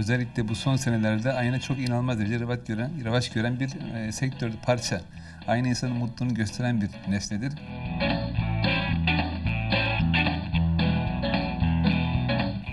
Özellikle bu son senelerde ayna çok inanılmaz derece revaç gören, revaç gören bir e, sektör, parça. Ayna insanın mutluluğunu gösteren bir nesnedir.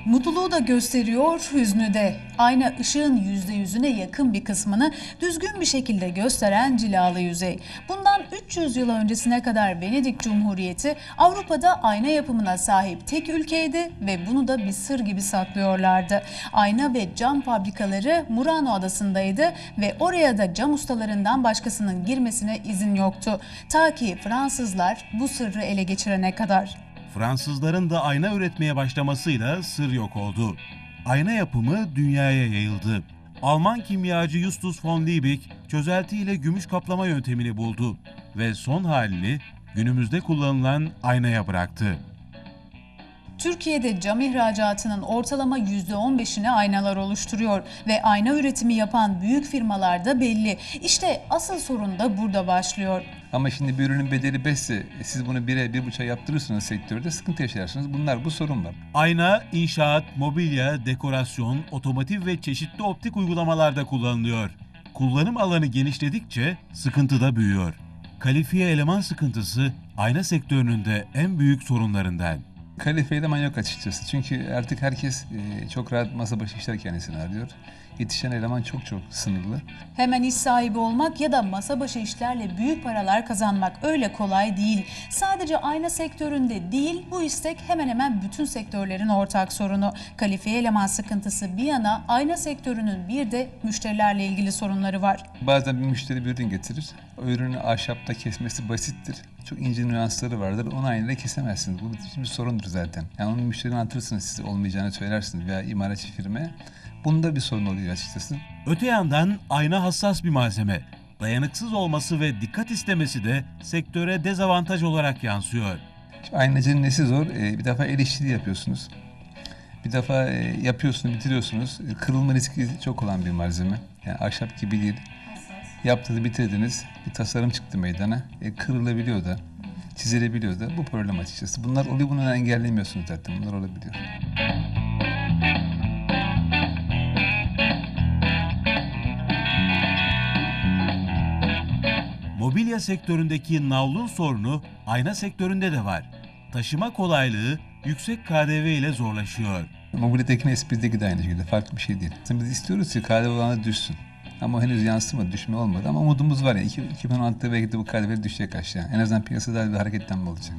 Mutluluğu da gösteriyor, hüznü de. Ayna ışığın yüzde yüzüne yakın bir kısmını düzgün bir şekilde gösteren cilalı yüzey. Bundan 300 yıl öncesine kadar Venedik Cumhuriyeti Avrupa'da ayna yapımına sahip tek ülkeydi ve bunu da bir sır gibi saklıyorlardı. Ayna ve cam fabrikaları Murano adasındaydı ve oraya da cam ustalarından başkasının girmesine izin yoktu. Ta ki Fransızlar bu sırrı ele geçirene kadar. Fransızların da ayna üretmeye başlamasıyla sır yok oldu. Ayna yapımı dünyaya yayıldı. Alman kimyacı Justus von Liebig çözeltiyle gümüş kaplama yöntemini buldu ve son halini günümüzde kullanılan aynaya bıraktı. Türkiye'de cam ihracatının ortalama %15'ini aynalar oluşturuyor ve ayna üretimi yapan büyük firmalar da belli. İşte asıl sorun da burada başlıyor. Ama şimdi bir ürünün bedeli 5 ise e, siz bunu 1'e 1,5'a yaptırırsanız sektörde sıkıntı yaşarsınız. Bunlar bu sorun var. Ayna, inşaat, mobilya, dekorasyon, otomotiv ve çeşitli optik uygulamalarda kullanılıyor. Kullanım alanı genişledikçe sıkıntı da büyüyor. Kalifiye eleman sıkıntısı ayna sektörünün de en büyük sorunlarından. Kalifiye eleman yok açıkçası. Çünkü artık herkes e, çok rahat masa başı işler kendisini arıyor. Yetişen eleman çok çok sınırlı. Hemen iş sahibi olmak ya da masa başı işlerle büyük paralar kazanmak öyle kolay değil. Sadece ayna sektöründe değil bu istek hemen hemen bütün sektörlerin ortak sorunu. Kalifiye eleman sıkıntısı bir yana ayna sektörünün bir de müşterilerle ilgili sorunları var. Bazen bir müşteri bir ürün getirir. O ürünü ahşapta kesmesi basittir. Çok ince nüansları vardır. Onu aynı kesemezsiniz. Bu bir sorundur zaten. Yani onu müşterine anlatırsınız size olmayacağını söylersiniz veya imalatçı firmaya. Bunda bir sorun oluyor açıkçası. Öte yandan ayna hassas bir malzeme. Dayanıksız olması ve dikkat istemesi de sektöre dezavantaj olarak yansıyor. Aynacının nesi zor? Ee, bir defa el işçiliği yapıyorsunuz. Bir defa e, yapıyorsunuz, bitiriyorsunuz. E, Kırılma riski çok olan bir malzeme. Yani ahşap gibi değil. Yaptınız, bitirdiniz. Bir tasarım çıktı meydana. E, kırılabiliyor da, çizilebiliyor da. Bu problem açıkçası. Bunlar oluyor, bunu engellemiyorsunuz zaten. Bunlar olabiliyor. Mobilya sektöründeki navlun sorunu ayna sektöründe de var. Taşıma kolaylığı yüksek KDV ile zorlaşıyor. Mobilyadeki esprizdeki de aynı şekilde. Farklı bir şey değil. Biz istiyoruz ki KDV oranı düşsün. Ama henüz yansımadı, düşme olmadı. Ama umudumuz var ya. 2016'da belki de bu KDV düşecek aşağı. En azından piyasada bir hareketlenme olacak.